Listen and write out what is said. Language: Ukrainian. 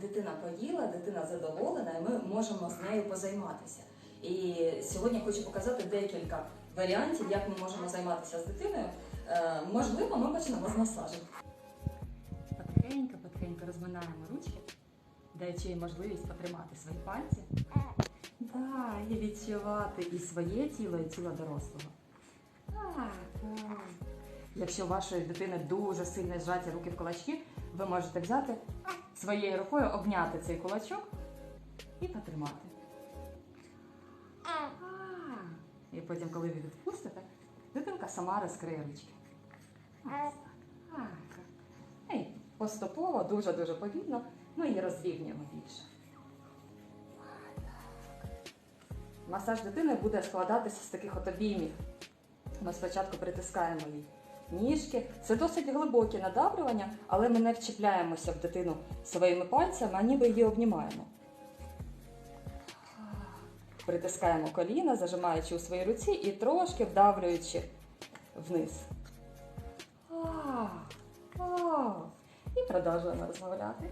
дитина поїла, дитина задоволена, і ми можемо з нею позайматися. І сьогодні хочу показати декілька варіантів, як ми можемо займатися з дитиною. Е, Можливо, ми почнемо з масажу. Потихеньку, потихеньку розминаємо ручки, даючи їй можливість потримати свої пальці. Да, і відчувати і своє тіло, і тіло дорослого. Якщо у вашої дитини дуже сильно зжаті руки в кулачки, ви можете взяти своєю рукою, обняти цей кулачок і потримати. І потім, коли ви відпустите, дитинка сама розкриє ручки. І поступово, дуже-дуже повільно, ми її розрівнюємо більше. Масаж дитини буде складатися з таких от обіймів. Ми спочатку притискаємо їй ніжки. Це досить глибокі надавлювання, але ми не вчіпляємося в дитину своїми пальцями, а ніби її обнімаємо. Притискаємо коліна, зажимаючи у своїй руці і трошки вдавлюючи вниз. І продовжуємо розмовляти.